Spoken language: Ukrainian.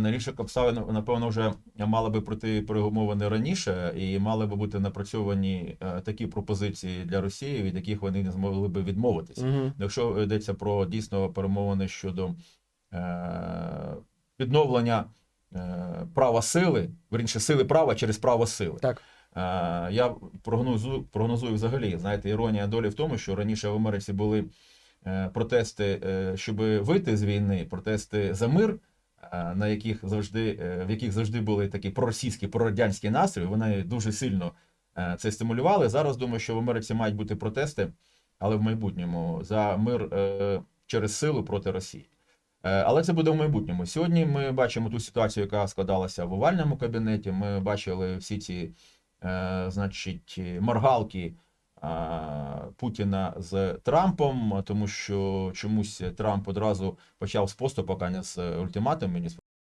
на інших обставин, напевно, вже мали би пройти перемовини раніше, і мали би бути напрацьовані е, такі пропозиції для Росії, від яких вони не змогли би відмовитися. Угу. Якщо йдеться про дійсно перемовини щодо е, відновлення е, права сили, верніше сили права через право сили. Так. Е, я прогнозую, прогнозую взагалі, знаєте, іронія долі в тому, що раніше в Америці були е, протести, е, щоб вийти з війни, протести за мир, на яких завжди, е, в яких завжди були такі проросійські, прорадянські настрої. Вони дуже сильно е, це стимулювали. Зараз думаю, що в Америці мають бути протести, але в майбутньому за мир е, через силу проти Росії. Е, Але це буде в майбутньому. Сьогодні ми бачимо ту ситуацію, яка складалася в овальному кабінеті. Ми бачили всі ці, е, значить, моргалки е, Путіна з Трампом, тому що чомусь Трамп одразу почав з поступок, а не з ультиматумів, ні з